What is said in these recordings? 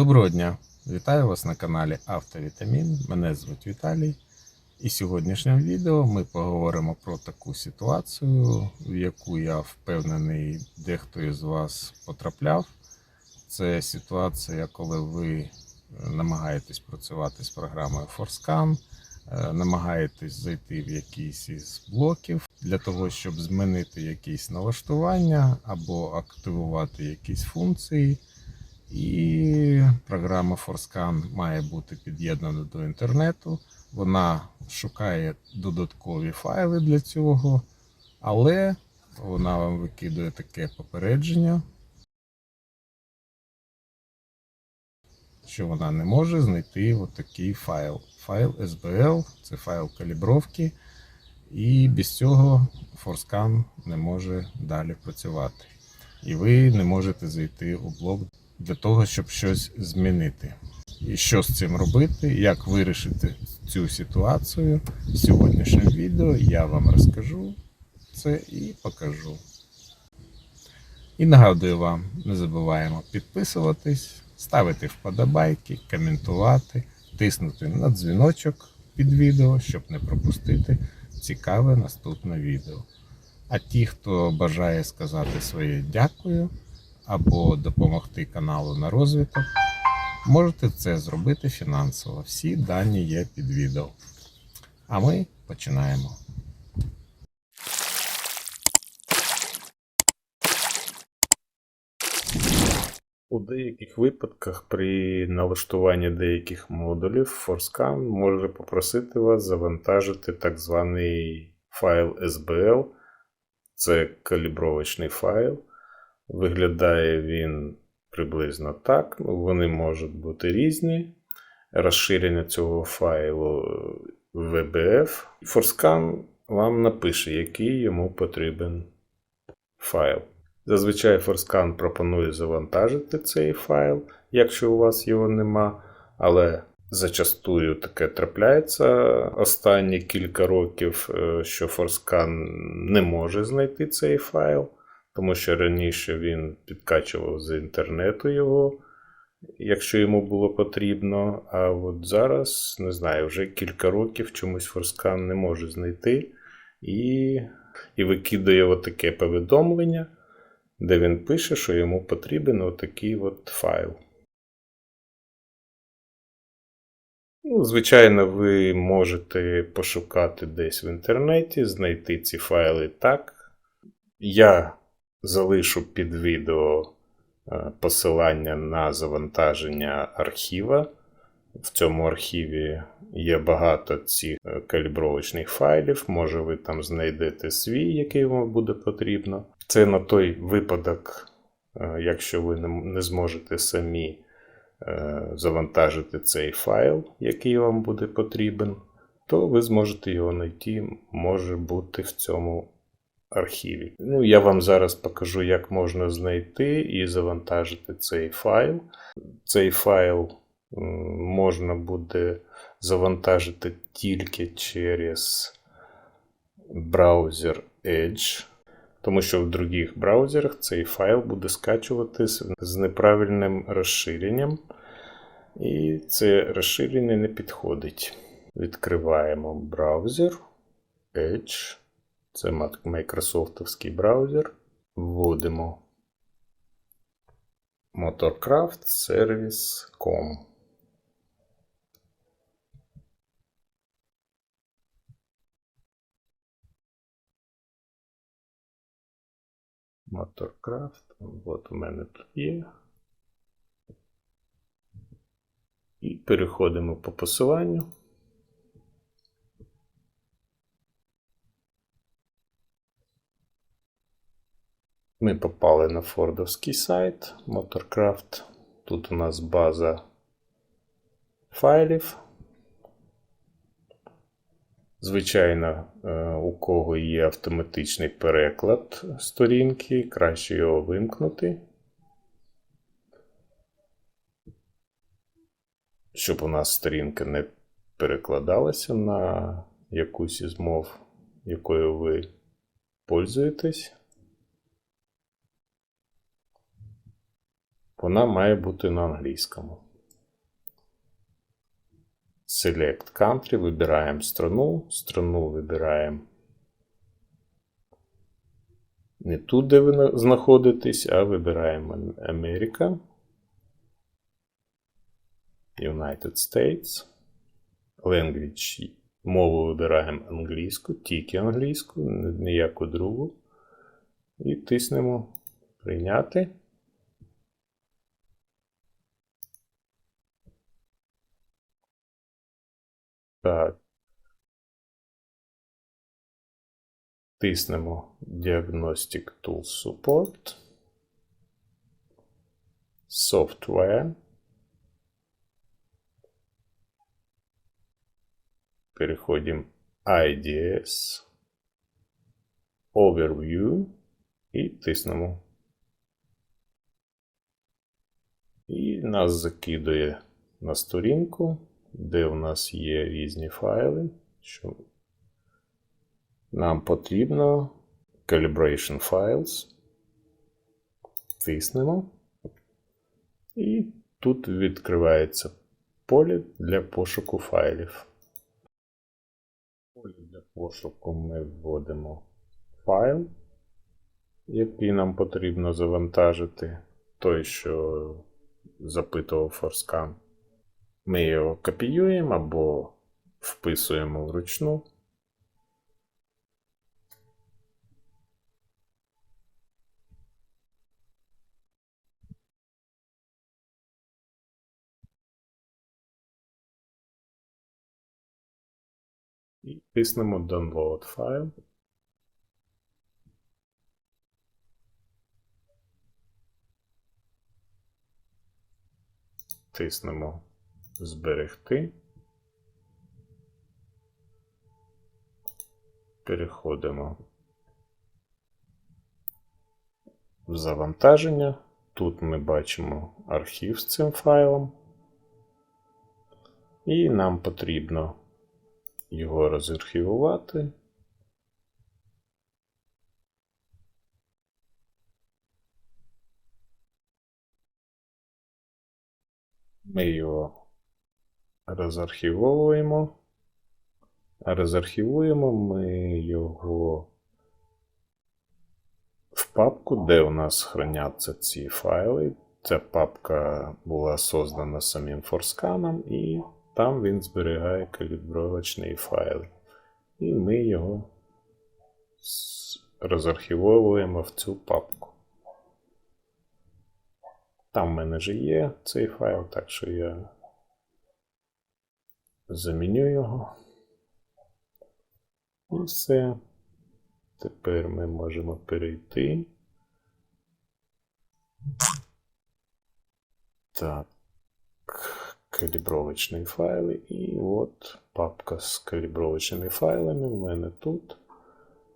Доброго дня! Вітаю вас на каналі Автовітамін. Мене звуть Віталій. І в сьогоднішньому відео ми поговоримо про таку ситуацію, в яку я впевнений, дехто із вас потрапляв. Це ситуація, коли ви намагаєтесь працювати з програмою Forscan, е, намагаєтесь зайти в якийсь із блоків для того, щоб змінити якісь налаштування або активувати якісь функції. І програма Forscan має бути під'єднана до інтернету. Вона шукає додаткові файли для цього, але вона вам викидує таке попередження, що вона не може знайти отакий файл. Файл SBL це файл калібровки, і без цього Forscan не може далі працювати. І ви не можете зайти у блок для того, щоб щось змінити. І що з цим робити, як вирішити цю ситуацію в сьогоднішньому відео я вам розкажу це і покажу. І нагадую вам, не забуваємо підписуватись, ставити вподобайки, коментувати, тиснути на дзвіночок під відео, щоб не пропустити цікаве наступне відео. А ті, хто бажає сказати своє дякую або допомогти каналу на розвиток, можете це зробити фінансово. Всі дані є під відео. А ми починаємо. У деяких випадках при налаштуванні деяких модулів Forscan може попросити вас завантажити так званий файл SBL. Це калібровочний файл. Виглядає він приблизно так. Вони можуть бути різні. Розширення цього файлу VBF. Forscan вам напише, який йому потрібен файл. Зазвичай Forscan пропонує завантажити цей файл, якщо у вас його нема, але зачастую таке трапляється останні кілька років, е, що Forscan не може знайти цей файл, тому що раніше він підкачував з інтернету його, якщо йому було потрібно. А от зараз, не знаю, вже кілька років чомусь Forscan не може знайти і, і викидає отаке повідомлення де він пише, що йому потрібен отакий от файл. Ну, Звичайно, ви можете пошукати десь в інтернеті, знайти ці файли так. Я залишу під відео е, посилання на завантаження архіва. В цьому архіві є багато цих е, калібровочних файлів. Може, ви там знайдете свій, який вам буде потрібно. Це на той випадок, е, якщо ви не зможете самі завантажити цей файл, який вам буде потрібен, то ви зможете його знайти, може бути в цьому архіві. Ну, Я вам зараз покажу, як можна знайти і завантажити цей файл. Цей файл можна буде завантажити тільки через браузер Edge. Тому що в других браузерах цей файл буде скачуватись з неправильним розширенням. І це розширення не підходить. Відкриваємо браузер Edge. Це Microsoftський браузер. Вводимо Motorcraft Service.com. Motorcraft. От у мене тут є. І переходимо по посиланню. Ми попали на фордовський сайт Motorcraft. Тут у нас база файлів. Звичайно, е, у кого є автоматичний переклад сторінки, краще його вимкнути, щоб у нас сторінка не перекладалася на якусь із мов, якою ви пользуєтесь. Вона має бути на англійському. Select Country, вибираємо страну, страну вибираємо не тут, де ви знаходитесь, а вибираємо Америка, United States, Language, мову вибираємо англійську, тільки англійську, ніяку другу. І тиснемо Прийняти. Так. Тиснемо Diagnostic Tool Support. Software. Переходимо IDS. Overview. І тиснемо. І нас закидує на сторінку, де у нас є різні файли. Що нам потрібно Calibration Files. Тиснемо. І тут відкривається поле для пошуку файлів. В полі для пошуку ми вводимо файл, який нам потрібно завантажити. Той, що запитував Форскан. Ми його копіюємо або вписуємо вручну. І тиснемо Download файл. Тиснемо Зберегти. Переходимо в завантаження. Тут ми бачимо архів з цим файлом. І нам потрібно його розархівувати. Ми його розархівовуємо. Розархівуємо ми його в папку, де у нас храняться ці файли. Ця папка була создана самим форсканом, і там він зберігає калібровочні файли. І ми його розархівовуємо в цю папку. Там в мене вже є цей файл, так що я заміню його. І все. Тепер ми можемо перейти. Так. Калібровочні файли. І от папка з калібровочними файлами в мене тут.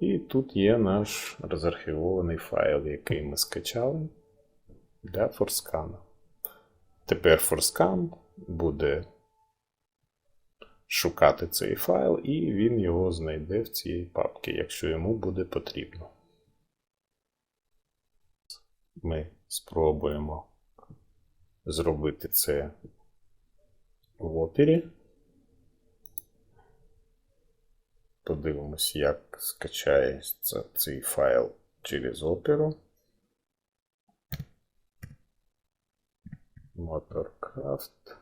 І тут є наш розархівований файл, який ми скачали для Форскана. Тепер Форскан буде шукати цей файл, і він його знайде в цій папці, якщо йому буде потрібно. Ми спробуємо зробити це в опері. Подивимось, як скачається цей файл через оперу. Motorcraft.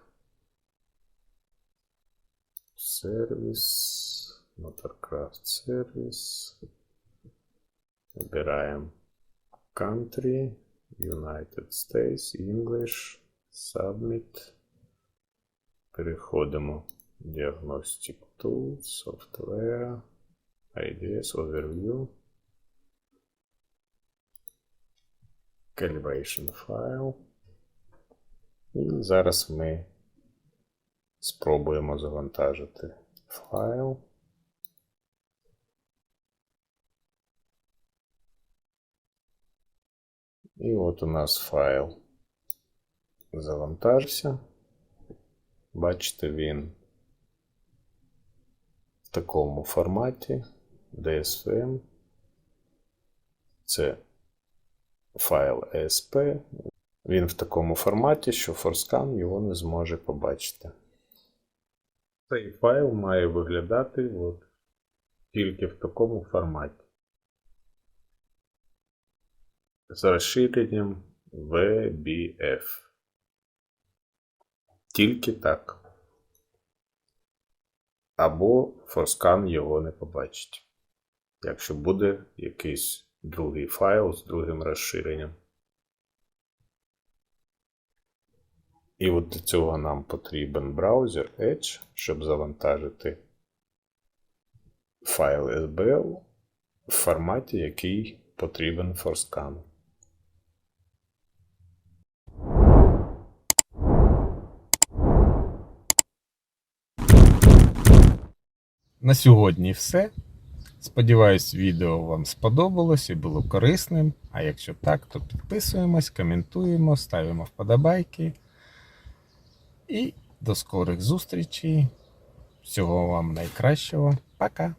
Сервіс. Motorcraft сервіс. Вибираємо Country, United States, English, Submit. Переходимо Diagnostic Tools, Software, IDS, Overview. Calibration File. І зараз ми спробуємо завантажити файл. І от у нас файл завантажився. Бачите, він в такому форматі DSVM. Це файл ESP. Він в такому форматі, що Forscan його не зможе побачити. Цей файл має виглядати от, тільки в такому форматі. З розширенням VBF. Тільки так. Або Forscan його не побачить. Якщо буде якийсь другий файл з другим розширенням. І от для цього нам потрібен браузер Edge, щоб завантажити файл SBL в форматі, який потрібен Forscan. На сьогодні все. Сподіваюсь, відео вам сподобалось і було корисним. А якщо так, то підписуємось, коментуємо, ставимо вподобайки. І до скорих зустрічей. Всього вам найкращого. Пока!